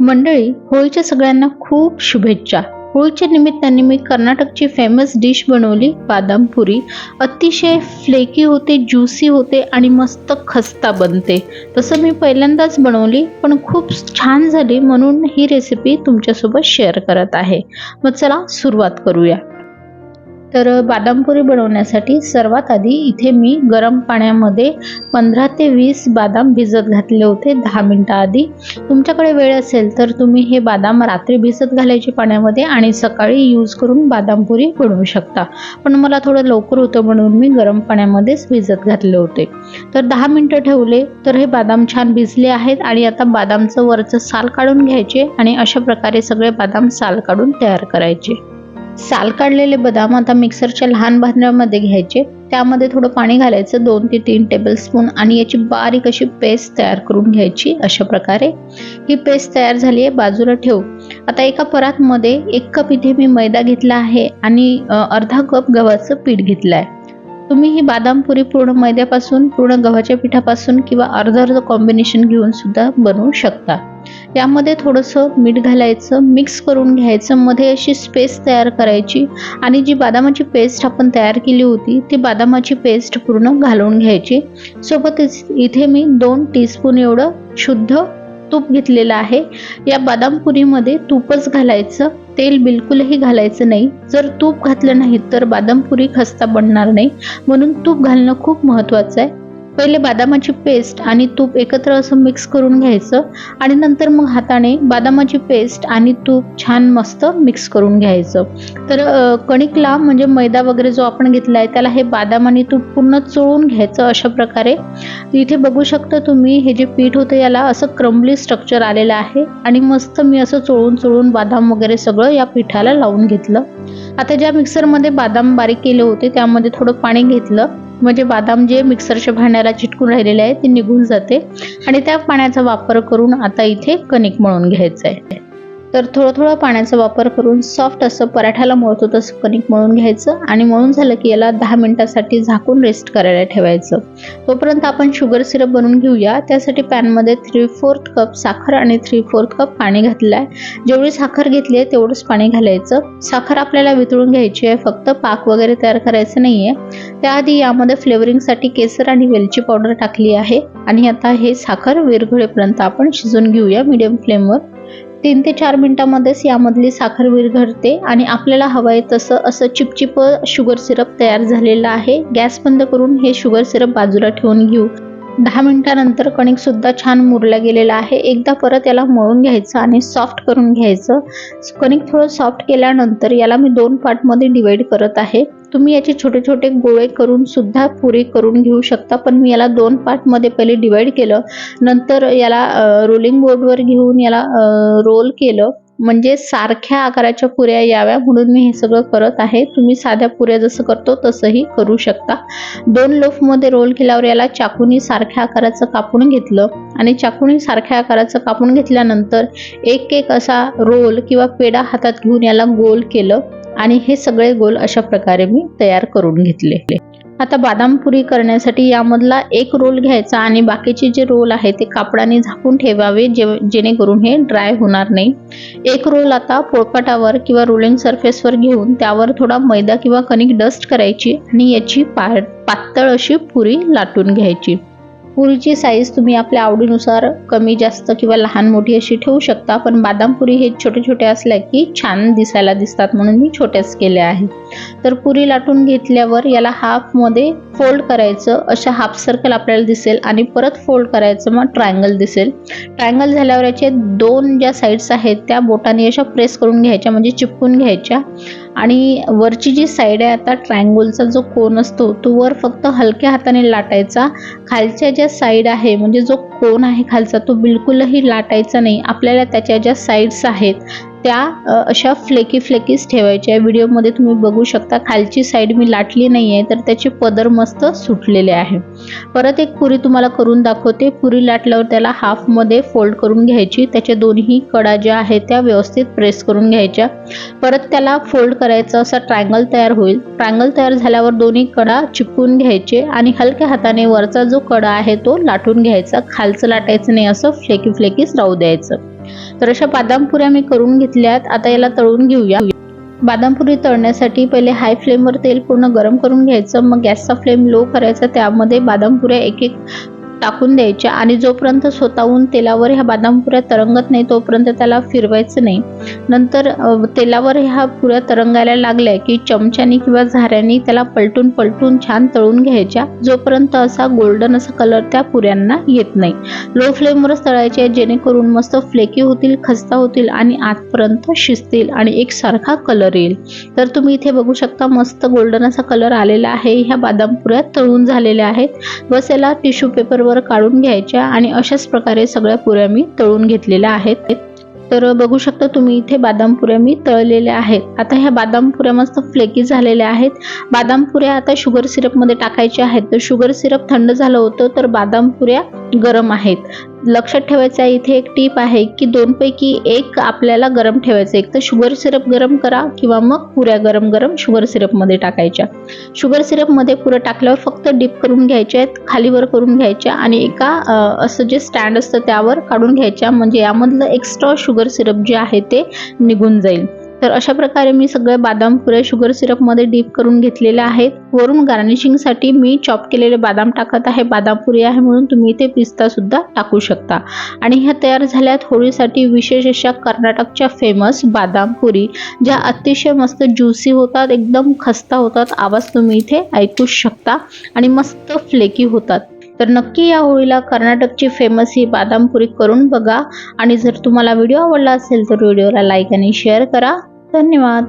मंडळी होळीच्या सगळ्यांना खूप शुभेच्छा. होळीच्या निमित्ताने मी कर्नाटकची फेमस डिश बनवली बादाम पुरी. अतिशय फ्लेकी होते ज्युसी होते आणि मस्त खस्ता बनते. तसं मी पहिल्यांदाच बनवली पण खूप छान झाली म्हणून ही रेसिपी तुमच्यासोबत शेअर करत आहे. मग चला सुरुवात करूया. तर बादामपुरी बनवण्यासाठी सर्वात आधी इथे मी गरम पाण्यामध्ये पंधरा ते वीस बादाम भिजत घातले होते दहा मिनटं आधी. तुमच्याकडे वेळ असेल तर तुम्ही हे बादाम रात्री भिजत घालायचे पाण्यामध्ये आणि सकाळी यूज करून बादामपुरी बनवू शकता. पण मला थोडं लवकर होतं म्हणून मी गरम पाण्यामध्येच भिजत घातले होते. तर दहा मिनटं ठेवले तर हे बादाम छान भिजले आहेत आणि आता बादामचं वरचं साल काढून घ्यायचे आणि अशा प्रकारे सगळे बादाम साल काढून तयार करायचे. साल काढलेले बदाम आता मिक्सरच्या लहान भांड्यामध्ये घ्यायचे. त्यामध्ये थोडं पाणी घालायचं दोन ते तीन टेबलस्पून आणि याची बारीक अशी पेस्ट तयार करून घ्यायची अशा प्रकारे. ही पेस्ट तयार झाली आहे बाजूला ठेवू. आता एका परातमध्ये एक कप इथे मी मैदा घेतला आहे आणि अर्धा कप गव्हाचं पीठ घेतलं आहे तुम्ही ही बादाम पुरी पूर्ण मैद्यापासून पूर्ण गव्हाच्या पिठापासून किंवा अर्ध अर्ध कॉम्बिनेशन घेऊन सुद्धा बनवू शकता. यामध्ये थोडंसं मीठ घालायचं मिक्स करून घ्यायचं मध्ये अशी स्पेस तयार करायची आणि जी बदामाची पेस्ट आपण तयार केली होती ती बदामाची पेस्ट पूर्ण घालून घ्यायची. सोबतच इथे मी दोन टीस्पून एवढं शुद्ध तूप घेतलेलं आहे. या बदाम पुरीमध्ये तूपच घालायचं. तेल बिलकुलही घालायचं नाही. जर तूप घातलं नाही तर बादामपुरी खस्ता बनणार नाही. म्हणून तूप घालणं खूप महत्त्वाचं आहे. पहिले बदामाची पेस्ट आणि तूप एकत्र असं मिक्स करून घ्यायचं. आणि नंतर मग हाताने बदामाची पेस्ट आणि तूप छान मस्त मिक्स करून घ्यायचं. तर कणिकला म्हणजे मैदा वगैरे जो आपण घेतला आहे त्याला हे बदाम आणि तूप पूर्ण चोळून घ्यायचं अशा प्रकारे. इथे बघू शकता तुम्ही हे जे पीठ होतं याला असं क्रम्बली स्ट्रक्चर आलेलं आहे. आणि मस्त मी असं चोळून चोळून बदाम वगैरे सगळं या पिठाला लावून घेतलं. आता ज्या मिक्सरमध्ये बदाम बारीक केले होते त्यामध्ये थोडं पाणी घेतलं. म्हणजे बदाम जे मिक्सरच्या भांड्याला चिटकून राहिलेले आहे ते निघून जाते. आणि त्या पाण्याचा वापर करून आता इथे कणिक मळून घ्यायचं आहे. तर थोडं थोडं पाण्याचा वापर करून सॉफ्ट असं पराठ्याला मळतो तसं कणिक मळून घ्यायचं आणि मळून झालं की याला दहा मिनिटासाठी झाकून रेस्ट करायला ठेवायचं. तोपर्यंत आपण शुगर सिरप बनवून घेऊया. त्यासाठी पॅनमध्ये थ्री फोर्थ कप साखर आणि थ्री फोर्थ कप पाणी घातलं आहे जेवढी साखर घेतली आहे तेवढंच पाणी घालायचं. साखर आपल्याला वितळून घ्यायची आहे. फक्त पाक वगैरे तयार करायचं नाही आहे त्याआधी यामध्ये फ्लेवरिंगसाठी केसर आणि वेलची पावडर टाकली आहे. आणि आता हे साखर विरघळेपर्यंत आपण शिजून घेऊया मीडियम फ्लेमवर तीन ते चार मिनिटामध्येच यामधली साखर विरघळते आणि आपल्याला हवं आहे तसं असं चिपचिप शुगर सिरप तयार झालेलं आहे. गॅस बंद करून हे शुगर सिरप बाजूला ठेवून घेऊ. दहा मिनिटानंतर कणिकसुद्धा छान मुरला गेलेला आहे. एकदा परत याला मळून घ्यायचं आणि सॉफ्ट करून घ्यायचं. कणिक थोडं सॉफ्ट केल्यानंतर याला मी दोन पार्टमध्ये डिवाईड करत आहे. तुम्ही याचे छोटे छोटे गोळे करून सुद्धा पुरी करून घेऊ शकता. पण मी याला दोन पार्टमध्ये पहिले डिवाइड केलं. नंतर याला रोलिंग बोर्डवर घेऊन याला रोल केलं. म्हणजे सारख्या आकाराच्या पुऱ्या याव्या म्हणून मी हे सगळं करत आहे. तुम्ही साध्या पुऱ्या जसं करतो तसंही करू शकता. दोन लोफमध्ये रोल केल्यावर याला चाकूनी सारख्या आकाराचं कापून घेतलं आणि चाकूनी सारख्या आकाराचं कापून घेतल्यानंतर एक एक असा रोल किंवा पेढा हातात घेऊन याला गोल केलं आणि हे सगळे गोल अशा प्रकारे मी तयार करून घेतले. आता बादाम पुरी करण्यासाठी यामधला एक रोल घ्यायचा आणि बाकीचे जे रोल आहे ते कापडाने झाकून ठेवावे जे जेणेकरून हे ड्राय होणार नाही. एक रोल आता पोळपाटावर किंवा रोलिंग सरफेसवर घेऊन त्यावर थोडा मैदा किंवा कणिक डस्ट करायची आणि याची पा पातळ अशी पुरी लाटून घ्यायची. पुरीची साईज तुम्ही आपल्या आवडीनुसार कमी जास्त किंवा लहान मोठी अशी ठेवू शकता पण बादाम पुरी हे छोटे छोटे असल्या की छान दिसायला दिसतात म्हणून मी छोट्याच केल्या आहे तर पुरी लाटून घेतल्यावर याला हाफमध्ये फोल्ड करायचं. अशा हाफ सर्कल आपल्याला दिसेल आणि परत फोल्ड करायचं. मग ट्रायंगल दिसेल. ट्रायंगल झाल्यावर याचे दोन ज्या साईड्स आहेत त्या बोटाने अशा प्रेस करून घ्यायच्या म्हणजे चिपकून घ्यायच्या. आणि वरची जी साईड आहे आता ट्रायंगलचा जो कोन असतो तो वर फक्त हलक्या हाताने लाटायचा. खालच्या ज्या साईड आहे म्हणजे जो कोन आहे खालचा तो बिलकुलही लाटायचा नाही. आपल्याला त्याच्या ज्या साईड्स आहेत त्या अशा फ्लेकी फ्लेकीच ठेवायच्या. व्हिडिओमध्ये तुम्ही बघू शकता खालची साईड मी लाटली नाही आहे तर त्याचे पदर मस्त सुटलेले आहे. परत एक पुरी तुम्हाला करून दाखवते. पुरी लाटल्यावर त्याला हाफमध्ये फोल्ड करून घ्यायची. त्याच्या दोन्ही कडा ज्या आहेत त्या व्यवस्थित प्रेस करून घ्यायच्या. परत त्याला फोल्ड करायचं असा ट्रायंगल तयार होईल. ट्रायंगल तयार झाल्यावर दोन्ही कडा चिपकून घ्यायचे आणि हलक्या हाताने वरचा जो कडा आहे तो लाटून घ्यायचा. खालचं लाटायचं नाही असं फ्लेकी फ्लेकीच राहू द्यायचं. तर अशा बादाम पुऱ्या मी करून घेतल्यात. आता याला तळून घेऊया. बादामपुरी तळण्यासाठी पहिले हाय फ्लेमवर तेल पूर्ण गरम करून घ्यायचं. मग गॅसचा फ्लेम लो करायचा. त्यामध्ये बादामपुऱ्या एक एक टाकून द्यायच्या आणि जोपर्यंत स्वतःहून तेलावर ह्या बदाम पुऱ्या तरंगत नाही तोपर्यंत त्याला फिरवायचं नाही. नंतर तेलावर ह्या पुऱ्या तरंगायला लागल्या की चमच्यानी किंवा झाऱ्यानी त्याला पलटून पलटून छान तळून घ्यायच्या. जोपर्यंत असा गोल्डन असा कलर त्या पुऱ्यांना येत नाही. लो फ्लेमवरच तळायचे जेणेकरून मस्त फ्लेकी होतील खस्ता होतील आणि आतपर्यंत शिजतील आणि एकसारखा कलर येईल. तर तुम्ही इथे बघू शकता मस्त गोल्डन असा कलर आलेला आहे. ह्या बदाम पुऱ्या तळून झालेल्या आहेत. बस याला टिश्यू वर काढून घ्यायच्या आणि अशाच प्रकारे सगळ्या पुऱ्या मी तळून घेतलेल्या आहेत. तर बघू शकता तुम्ही इथे बादाम पुऱ्या मी तळलेल्या आहेत. आता ह्या बादाम पुऱ्या मस्त फ्लेकी झालेल्या आहेत. बादाम पुऱ्या आता शुगर सिरपमध्ये टाकायच्या आहेत. तर शुगर सिरप थंड झालं होतं तर बादाम पुऱ्या गरम आहेत. लक्षात ठेवायचं आहे इथे एक टीप आहे की दोनपैकी एक आपल्याला गरम ठेवायचं एक तर शुगर सिरप गरम करा किंवा मग पुऱ्या गरम गरम शुगर सिरपमध्ये टाकायच्या. शुगर सिरपमध्ये पुरं टाकल्यावर फक्त डीप करून घ्यायच्या आहेत खालीवर करून घ्यायच्या आणि एका असं जे स्टँड असतं त्यावर काढून घ्यायच्या. म्हणजे यामधलं एक्स्ट्रा शुगर शुगर सिरप जे आहे ते निघून जाईल. तर अशा प्रकारे मी सगळे बदाम पुऱ्या शुगर सिरपमध्ये डीप करून घेतलेल्या आहेत. वरून गार्निशिंगसाठी मी चॉप केलेले बादाम टाकत आहे. बदाम पुरी आहे म्हणून तुम्ही इथे पिस्ता सुद्धा टाकू शकता. आणि ह्या तयार झाल्यात होळीसाठी विशेष अशा कर्नाटकच्या फेमस बादाम पुरी ज्या अतिशय मस्त ज्युसी होतात एकदम खस्ता होतात. आवाज तुम्ही इथे ऐकू शकता. आणि मस्त फ्लेकी होतात. तर नक्की या होळीला कर्नाटकची फेमस ही बादामपुरी करून बघा. आणि जर तुम्हाला व्हिडिओ आवडला असेल तर व्हिडिओला लाईक आणि शेअर करा. धन्यवाद.